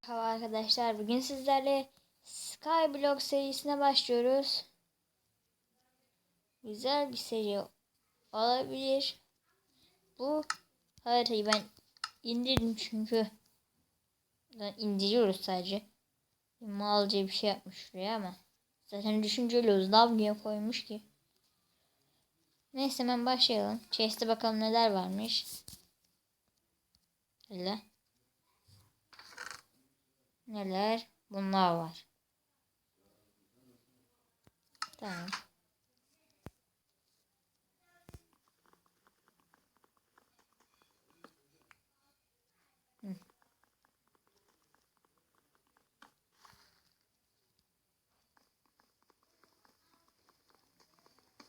Merhaba arkadaşlar. Bugün sizlerle Skyblock serisine başlıyoruz. Güzel bir seri olabilir. Bu haritayı ben indirdim çünkü Ben indiriyoruz sadece. Malca bir şey yapmış şuraya ama zaten düşünceli lav niye koymuş ki? Neyse hemen başlayalım. Chest'e bakalım neler varmış. Öyle. Neler? Bunlar var. Tamam.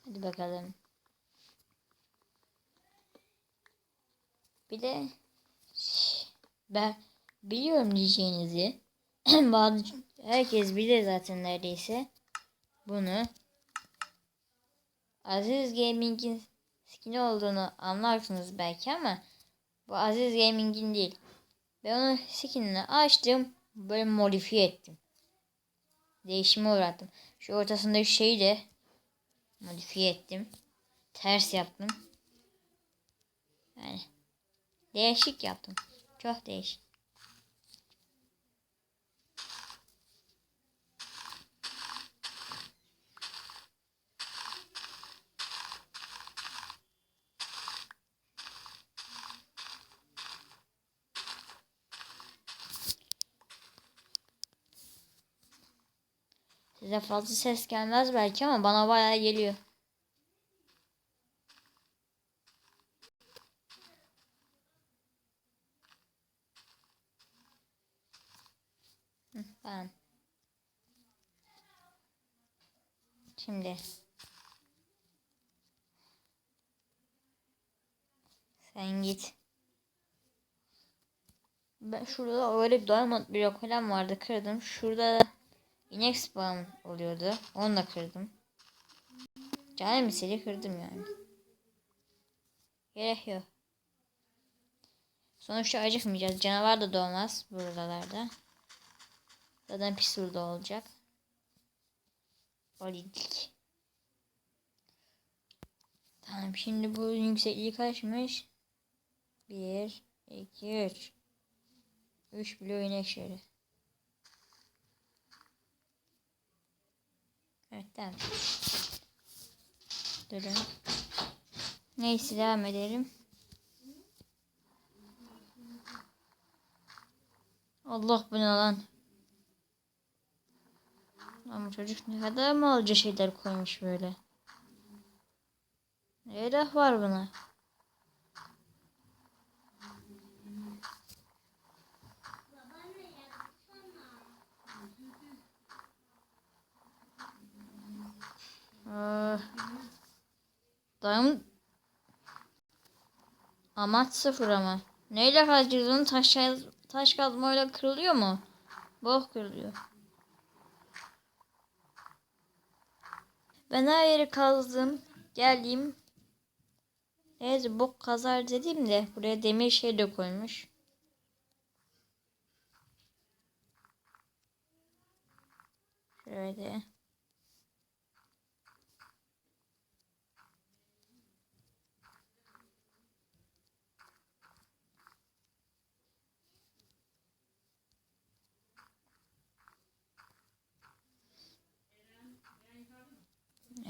Hadi bakalım. Bir de ben biliyorum diyeceğinizi. Bazı herkes bilir zaten neredeyse. Bunu Aziz Gaming'in skin olduğunu anlarsınız belki ama bu Aziz Gaming'in değil. Ben onun skinini açtım. Böyle modifiye ettim. Değişime uğrattım. Şu ortasındaki şeyi de modifiye ettim. Ters yaptım. Yani değişik yaptım. Çok değişik. Size fazla ses gelmez belki ama bana bayağı geliyor. Hı, Tamam. Şimdi sen git. Ben şurada öyle bir diamond blok falan vardı kırdım. Şurada da inek spawn oluyordu. Onu da kırdım. Canım misali kırdım yani. Gerek yok. Sonuçta acıkmayacağız. Canavar da doğmaz buralarda. Zaten pistol da olacak. Politik. Tamam şimdi bu yüksekliği kaçmış? 1, 2, 3. 3 blok inek şöyle. Evet tamam. Durun. Neyse devam edelim. Allah bu ne lan? Ama çocuk ne kadar malca şeyler koymuş böyle. Ne laf var buna? Ee, Diamond Amaç sıfır ama. Neyle kazacağız taş, taş kazmayla kırılıyor mu? Bok kırılıyor. Ben her yeri kazdım. Geleyim. Evet bok kazar dedim de buraya demir şey de koymuş. Şöyle.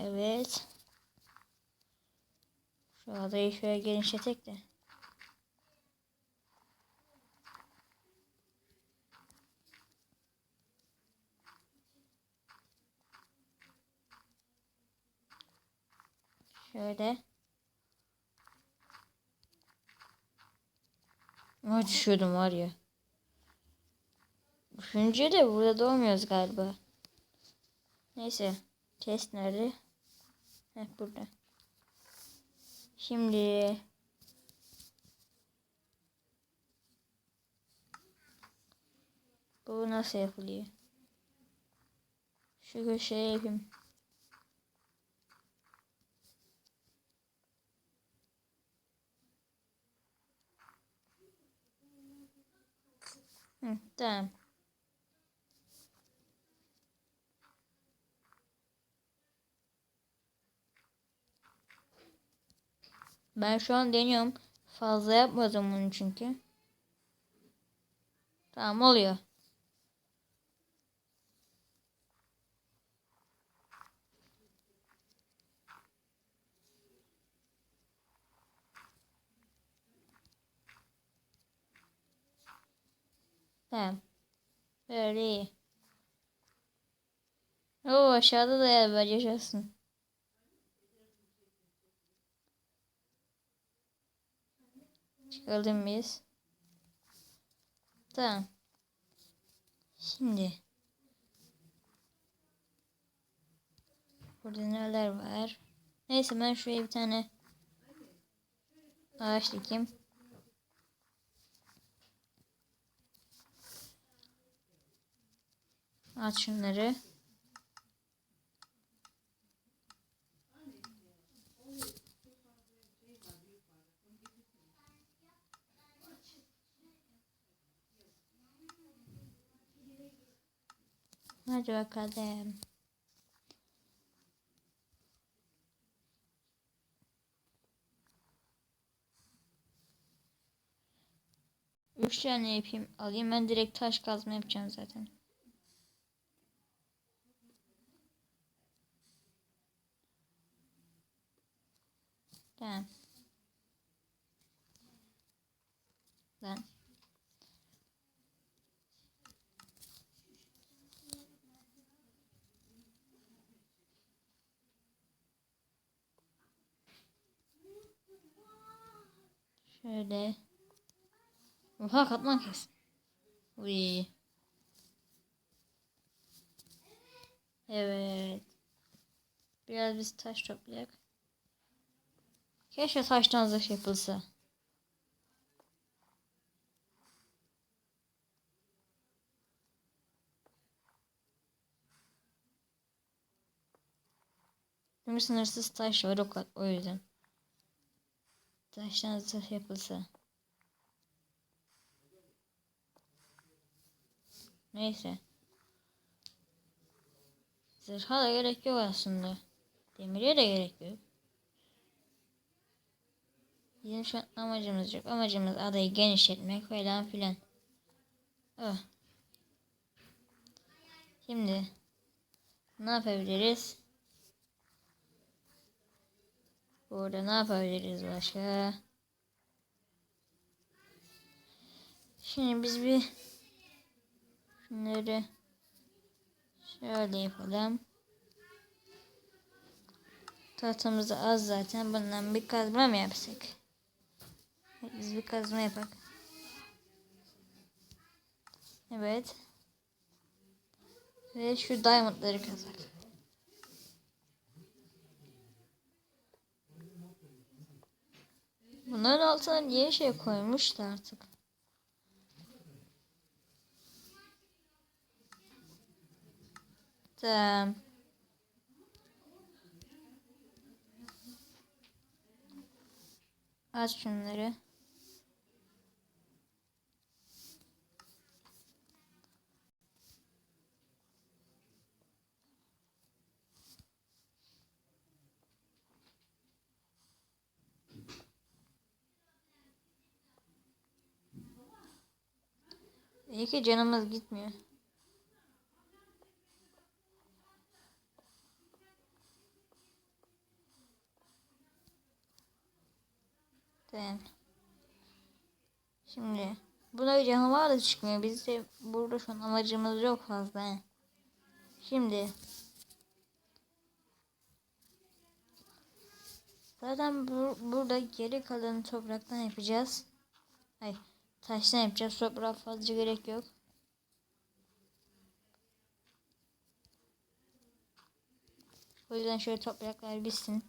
Evet. Şu adayı şöyle genişletek de. Şöyle. Ama düşüyordum var ya. Düşünce de burada doğmuyoruz galiba. Neyse. Chest nerede? Heh burada. Şimdi bu nasıl yapılıyor? Şu köşeye yapayım. Hı, tamam. Ben şu an deniyorum. Fazla yapmadım bunu çünkü. Tamam oluyor. Tamam. Böyle iyi. Oo aşağıda da yer var yaşasın. Çıkalım biz. Tamam. Şimdi. Burada neler var? Neyse ben şuraya bir tane ağaç dikeyim. At şunları. Hadi bakalım. Üç tane yapayım. Alayım ben direkt taş kazma yapacağım zaten. Tamam. Lan. Şöyle. Oha katman kes. Uy. Evet. Biraz biz taş toplayalım. Keşke taştan zırh yapılsa. Çünkü sınırsız taş var o, o yüzden. Taştan zırh yapılsa. Neyse. Zırha da gerek yok aslında. Demire de gerek yok. Bizim şu an amacımız yok. Amacımız adayı genişletmek falan filan. Oh. Şimdi ne yapabiliriz? Burada ne yapabiliriz başka? Şimdi biz bir şunları şöyle yapalım. Tahtamız da az zaten. Bundan bir kazma mı yapsak? Biz bir kazma yapak. Evet. Ve şu diamondları kazak. Bunların altına niye şey koymuşlar artık? Tamam. Aç şunları. İyi ki canımız gitmiyor. Tamam. Şimdi buna canavar da çıkmıyor. Biz de burada şu an amacımız yok fazla. he. Şimdi zaten bu, burada geri kalan topraktan yapacağız. Ay taştan yapacağız. Toprağa fazla gerek yok. O yüzden şöyle topraklar bitsin.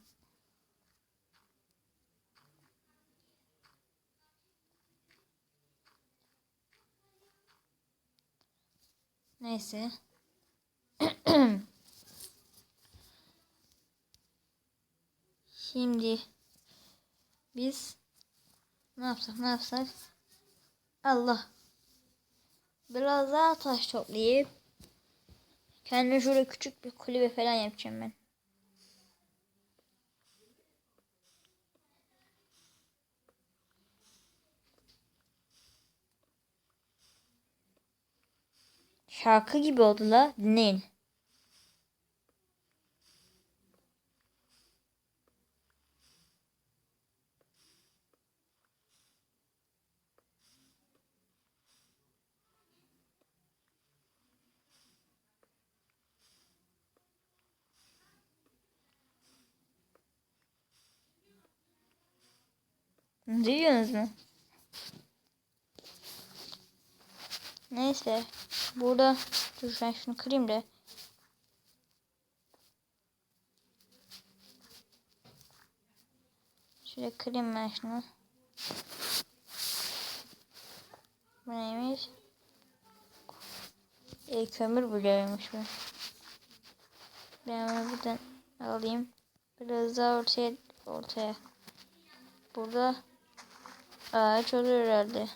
Neyse. Şimdi biz ne yapsak ne yapsak? Allah. Biraz daha taş toplayıp kendime şöyle küçük bir kulübe falan yapacağım ben. Şarkı gibi oldu la. Dinleyin. Duyuyorsunuz mu? Neyse. Burada dur ben şunu kırayım da. Şöyle kırayım ben şunu. Bu neymiş? E, kömür buluyormuş bu. Ben bunu buradan alayım. Biraz daha ortaya ortaya. Burada ağaç olur herhalde.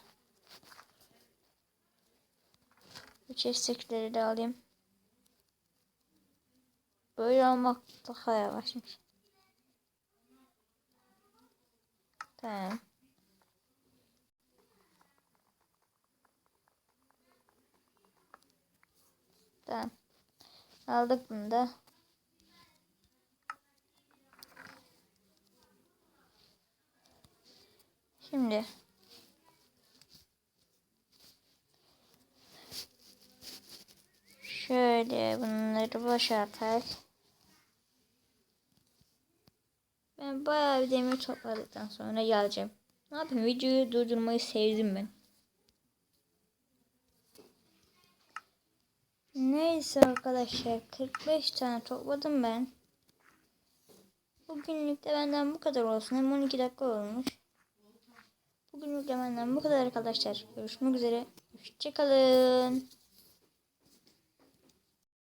Bu chest'tekileri de alayım. Böyle almak daha yavaşmış. Tamam. Tamam. Aldık bunu da. Şimdi şöyle bunları boşaltak. Ben bayağı bir demir topladıktan sonra geleceğim. Ne yapayım videoyu durdurmayı sevdim ben. Neyse arkadaşlar 45 tane topladım ben. Bugünlük de benden bu kadar olsun. Hem 12 dakika olmuş. Bugünlük benden bu kadar arkadaşlar. Görüşmek üzere. Hoşçakalın.